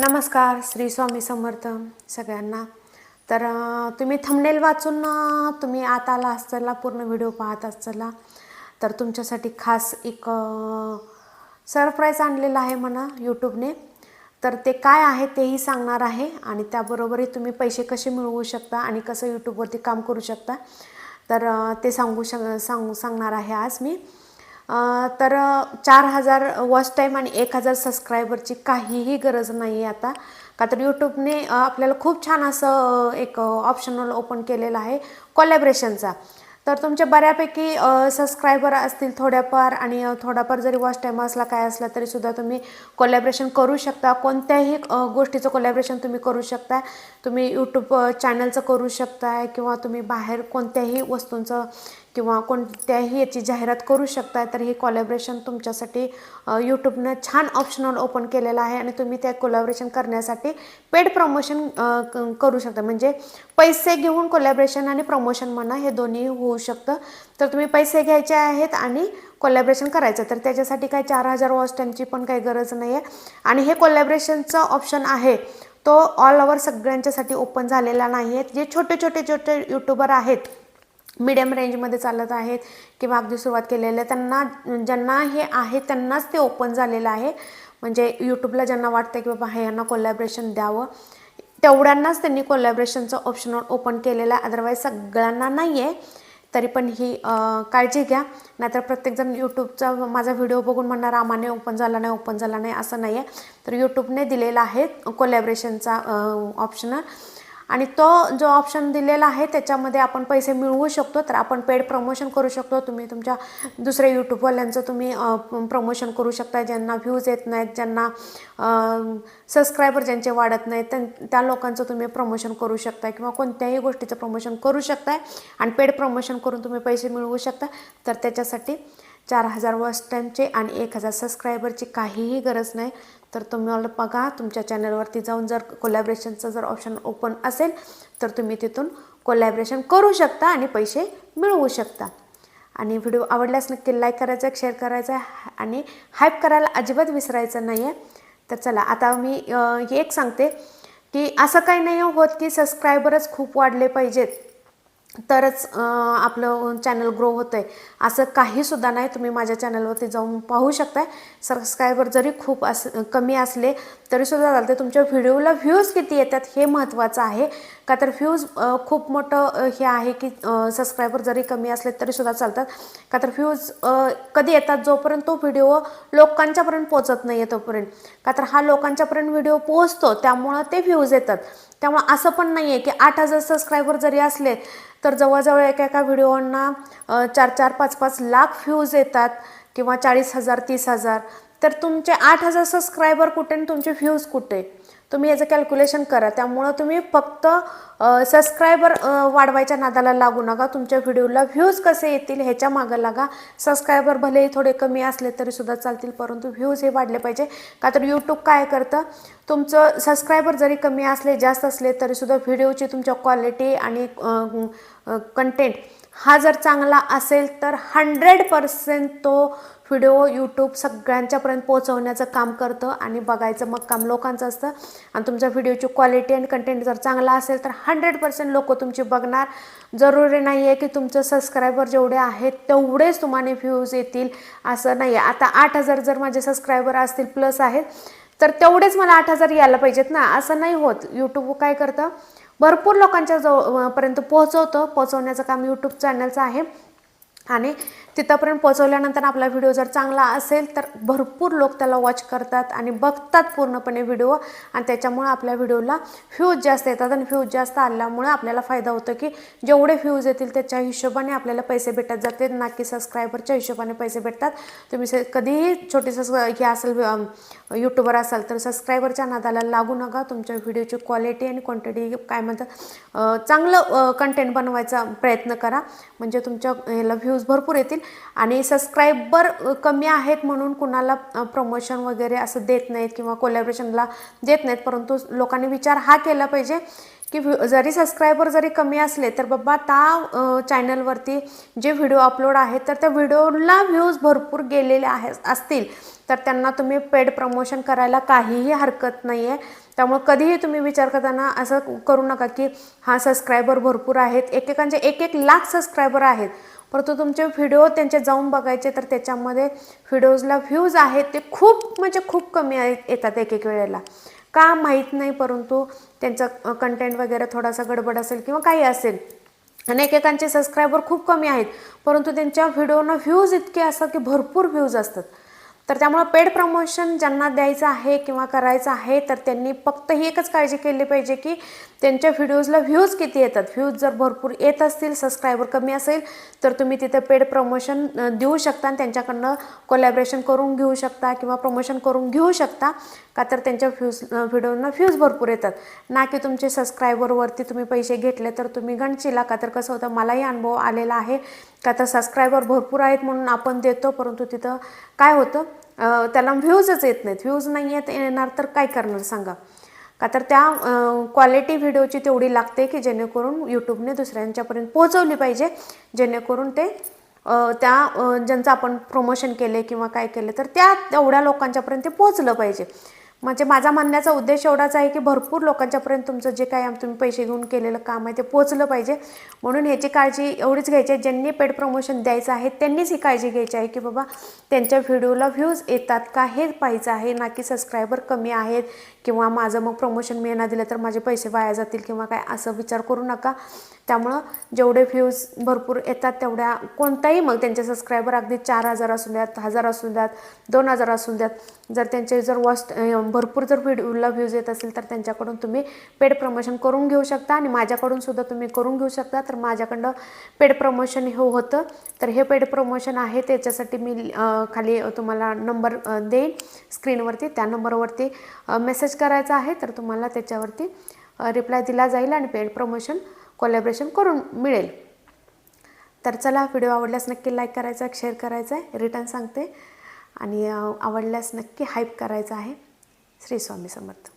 नमस्कार श्री स्वामी समर्थ सगळ्यांना. तर तुम्ही थंबनेल वाचून तुम्ही आत आला असताना पूर्ण व्हिडिओ पाहत असताना तर तुमच्यासाठी खास एक सरप्राईज आणलेलं आहे म्हणा यूट्यूबने तर ते काय आहे तेही सांगणार आहे आणि त्याबरोबरही तुम्ही पैसे कसे मिळवू शकता आणि कसं यूट्यूबवरती काम करू शकता. तर ते सांगू शक सांगू सांगणार आहे आज मी. तर चार हजार वॉच टाईम आणि एक हजार सबस्क्रायबरची काहीही गरज नाही आहे आता का तर यूट्यूबने आपल्याला खूप छान असं एक ऑप्शनल ओपन केलेलं आहे कॉलॅबरेशनचा तर तुमच्या बऱ्यापैकी सबस्क्रायबर असतील थोड्याफार आणि थोडाफार जरी वॉच टाईम असला काय असला तरीसुद्धा तुम्ही कोलॅबरेशन करू शकता. कोणत्याही गोष्टीचं कोलॅबरेशन तुम्ही करू शकता. तुम्ही यूट्यूब चॅनलचं करू शकताय किंवा तुम्ही बाहेर कोणत्याही वस्तूंचं किंवा कोणत्याही याची जाहिरात करू शकताय तर हे कॉलॅबरेशन तुमच्यासाठी यूट्यूबनं छान ऑप्शनल ओपन केलेलं आहे आणि तुम्ही त्या कोलॅबरेशन करण्यासाठी पेड प्रमोशन करू शकता. म्हणजे पैसे घेऊन कोलॅबरेशन आणि प्रमोशन म्हणा हे दोन्ही होऊ शकतं. तर तुम्ही पैसे घ्यायचे आहेत आणि कोलॅबरेशन करायचं तर त्याच्यासाठी काय चार हजार वॉच टाईमची पण काही गरज नाही आहे आणि हे कोलॅबरेशनचं ऑप्शन आहे. तो ऑल ओव्हर सगळ्यांच्यासाठी ओपन झालेला नाही आहे जे छोटे छोटे छोटे यूट्यूबर आहेत मिडियम रेंजमध्ये चालत आहेत किंवा अगदी सुरुवात केलेलं आहे त्यांना ज्यांना हे आहे त्यांनाच ते ओपन झालेलं आहे. म्हणजे यूट्यूबला ज्यांना वाटतं की बाबा हे यांना कोलॅबरेशन द्यावं. तेवढ्यांनाच त्यांनी कोलॅबरेशनचं ऑप्शन ओपन केलेलं आहे. अदरवाईज सगळ्यांना नाही आहे तरी पण ही काळजी घ्या. नाहीतर प्रत्येकजण यूट्यूबचा माझा व्हिडिओ बघून म्हणणार आम्हाने ओपन झाला नाही ओपन झाला नाही असं नाही आहे तर यूट्यूबने दिलेला आहे कोलॅबरेशनचा ऑप्शनल आणि तो जो ऑप्शन दिलेला आहे त्याच्यामध्ये आपण पैसे मिळवू शकतो. तर आपण पेड प्रमोशन करू शकतो. तुम्ही तुमच्या दुसऱ्या यूट्यूबवाल्यांचं तुम्ही प्रमोशन करू शकता. ज्यांना व्ह्यूज येत नाहीत ज्यांना सबस्क्रायबर ज्यांचे वाढत नाहीत त्यां- त्या लोकांचं तुम्ही प्रमोशन करू शकता किंवा कोणत्याही गोष्टीचं प्रमोशन करू शकताय. आणि पेड प्रमोशन करून तुम्ही पैसे मिळवू शकता तर त्याच्यासाठी चार हजार वॉच टाईमचे आणि एक हजार सबस्क्रायबरची काहीही गरज नाही. तर तुम्हाला बघा तुमच्या चॅनलवरती जाऊन जर कोलॅबरेशनचं जर ऑप्शन ओपन असेल तर तुम्ही तिथून कोलॅबरेशन करू शकता आणि पैसे मिळवू शकता. आणि व्हिडिओ आवडल्यास नक्की लाईक करायचा आहे शेअर करायचा आहे आणि हाईप करायला अजिबात विसरायचं नाही आहे तर चला आता मी हे एक सांगते की असं काही नाही हो होत की सबस्क्रायबरच खूप वाढले पाहिजेत. तरच आपलं चॅनल ग्रो होतं आहे असं काहीसुद्धा नाही तुम्ही माझ्या चॅनलवरती जाऊन पाहू शकताय. सबस्क्रायबर जरी खूप अस कमी असले तरीसुद्धा चालते तुमच्या व्हिडिओला व्ह्यूज किती येतात हे महत्त्वाचं आहे. का तर व्ह्यूज खूप मोठं हे आहे की सबस्क्रायबर जरी कमी असले तरीसुद्धा चालतात. का तर व्ह्यूज कधी येतात? जोपर्यंत तो व्हिडिओ लोकांच्यापर्यंत पोचत नाही आहे तोपर्यंत. का तर हा लोकांच्यापर्यंत व्हिडिओ पोचतो त्यामुळं ते व्ह्यूज येतात. त्यामुळं असं पण नाही आहे की आठ हजार सबस्क्रायबर जरी असले तर जवळजवळ एका एका व्हिडिओंना चार चार पाच पाच लाख व्ह्यूज येतात. किंवा चाळीस हजार तीस हजार. तर तुमचे आठ हजार सबस्क्रायबर कुठे आणि तुमचे व्ह्यूज कुठे? तुम्ही याचं कॅल्क्युलेशन करा. त्यामुळं तुम्ही फक्त सबस्क्रायबर वाढवायच्या नादाला लागू नका. तुमच्या व्हिडिओला व्ह्यूज कसे येतील ह्याच्या मागं लागा. सबस्क्रायबर भलेही थोडे कमी असले तरी सुद्धा चालतील परंतु व्ह्यूज हे वाढले पाहिजे. का तर यूट्यूब काय करतं? तुमचं सबस्क्रायबर जरी कमी असले जास्त असले तरीसुद्धा व्हिडिओची तुमच्या क्वालिटी आणि कंटेंट हा जर चांगला असेल तर हंड्रेड पर्सेंट तो व्हिडिओ यूट्यूब सगळ्यांच्यापर्यंत पोहोचवण्याचं काम करतं आणि बघायचं मग काम लोकांचं असतं. आणि तुमच्या व्हिडिओची क्वालिटी आणि कंटेंट जर चांगला असेल तर हंड्रेड पर्सेंट लोक तुमची बघणार. जरुरी नाही आहे की तुमचं सबस्क्रायबर जेवढे आहेत तेवढेच तुम्हाला व्ह्यूज येतील असं नाही आहे आता आठ हजार जर माझे सबस्क्रायबर असतील प्लस आहेत तर तेवढेच मला आठ हजार यायला पाहिजेत ना. असं नाही होत. यूट्यूब काय करतं? भरपूर लोकांच्या जवळ पर्यंत पोहोचवतं. पोहोचवण्याचं काम यूट्यूब चॅनलचं आहे. आणि तिथंपर्यंत पोचवल्यानंतर आपला व्हिडिओ जर चांगला असेल तर भरपूर लोक त्याला वॉच करतात आणि बघतात पूर्णपणे व्हिडिओ आणि त्याच्यामुळे आपल्या व्हिडिओला व्ह्यूज जास्त येतात आणि व्ह्यूज जास्त आल्यामुळे आपल्याला फायदा होतो की जेवढे व्ह्यूज येतील त्याच्या हिशोबाने आपल्याला पैसे भेटत जाते ना की सबस्क्रायबरच्या हिशोबाने पैसे भेटतात. तुम्ही से कधीही छोटी हे असेल यूट्यूबर असाल तर सबस्क्रायबरच्या नादाला लागू नका. तुमच्या व्हिडिओची क्वालिटी आणि क्वांटिटी काय म्हणतात चांगलं कंटेंट बनवायचा प्रयत्न करा. म्हणजे तुमच्या ह्याला व्ह्यूज भरपूर येतील. आणि सबस्क्रायबर कमी आहेत म्हणून कुणाला प्रमोशन वगैरे असं देत नाहीत किंवा कोलॅबरेशनला देत नाहीत. परंतु लोकांनी विचार हा केला पाहिजे की जरी सबस्क्रायबर जरी कमी असले तर बाबा त्या चॅनलवरती जे व्हिडिओ अपलोड आहेत तर त्या व्हिडिओला व्ह्यूज भरपूर गेलेले आहे असतील. तर त्यांना तुम्ही पेड प्रमोशन करायला काहीही हरकत नाही आहे त्यामुळे कधीही तुम्ही विचार करताना असं करू नका की हा सबस्क्रायबर भरपूर आहेत. एकेकांचे एक एक लाख सबस्क्रायबर आहेत. परंतु तुमचे व्हिडिओ त्यांचे जाऊन बघायचे तर त्याच्यामध्ये व्हिडिओजला व्ह्यूज आहेत ते खूप म्हणजे खूप कमी आहेत येतात एक एक वेळेला. का माहीत नाही परंतु त्यांचं कंटेंट वगैरे थोडासा गडबड असेल किंवा काही असेल आणि एकेकांचे सबस्क्रायबर खूप कमी आहेत परंतु त्यांच्या व्हिडिओना व्ह्यूज इतके असतात की भरपूर व्ह्यूज असतात. तर त्यामुळं पेड प्रमोशन ज्यांना द्यायचं आहे किंवा करायचं आहे तर त्यांनी फक्त ही एकच काळजी केली पाहिजे की त्यांच्या व्हिडिओजला व्ह्यूज किती येतात. व्ह्यूज जर भरपूर येत असतील सबस्क्रायबर कमी असेल तर तुम्ही तिथं पेड प्रमोशन देऊ शकता आणि त्यांच्याकडनं कोलॅबरेशन करून घेऊ शकता किंवा प्रमोशन करून घेऊ शकता. का तर त्यांच्या व्ह्यूज व्हिडिओना व्ह्यूज भरपूर येतात. ना की तुमचे सबस्क्रायबरवरती तुम्ही पैसे घेतले तर तुम्ही गणचिला का तर कसं होतं मलाही अनुभव आलेला आहे. का तर सबस्क्रायबर भरपूर आहेत म्हणून आपण देतो परंतु तिथं काय होतं त्याला व्ह्यूजच येत नाहीत. व्ह्यूज नाही येत येणार तर काय करणार सांगा. का तर त्या क्वालिटी व्हिडिओची तेवढी लागते की जेणेकरून यूट्यूबने दुसऱ्यांच्यापर्यंत पोहोचवली पाहिजे जेणेकरून ते त्या ज्यांचं आपण प्रमोशन केले किंवा काय केले तर त्या तेवढ्या लोकांच्यापर्यंत ते पोहोचलं पाहिजे. म्हणजे माझा म्हणण्याचा उद्देश एवढाच आहे की भरपूर लोकांच्यापर्यंत तुमचं जे काय तुम्ही पैसे घेऊन केलेलं काम आहे ते पोचलं पाहिजे. म्हणून ह्याची काळजी एवढीच घ्यायची आहे. ज्यांनी पेड प्रमोशन द्यायचं आहे त्यांनीच ही काळजी घ्यायची आहे की बाबा त्यांच्या व्हिडिओला व्ह्यूज येतात का हे पाहायचं आहे. ना की सबस्क्रायबर कमी आहेत किंवा माझं मग प्रमोशन मी यांना दिलं तर माझे पैसे वाया जातील किंवा काय असं विचार करू नका. त्यामुळं जेवढे व्ह्यूज भरपूर येतात तेवढ्या कोणताही मग त्यांचे सबस्क्रायबर अगदी चार हजार असू द्यात हजार असू द्यात दोन हजार असू द्यात जर त्यांचे जर वॉच भरपूर जर व्हिडिओला व्ह्यूज येत असेल तर त्यांच्याकडून तुम्ही पेड प्रमोशन करून घेऊ शकता आणि माझ्याकडून सुद्धा तुम्ही करून घेऊ शकता. तर माझ्याकडं पेड प्रमोशन हे होतं. तर हे पेड प्रमोशन आहे त्याच्यासाठी मी खाली तुम्हाला नंबर देईन. स्क्रीनवरती त्या नंबरवरती मेसेज करायचा आहे तर तुम्हाला त्याच्यावरती रिप्लाय दिला जाईल आणि पेड प्रमोशन कोलॅबरेशन करून मिळेल. तर चला व्हिडिओ आवडल्यास नक्की लाईक करायचा आहे शेअर करायचा आहे रिटर्न सांगते. आणि आवडल्यास नक्की हाईप करायचं आहे. श्री स्वामी समर्थ.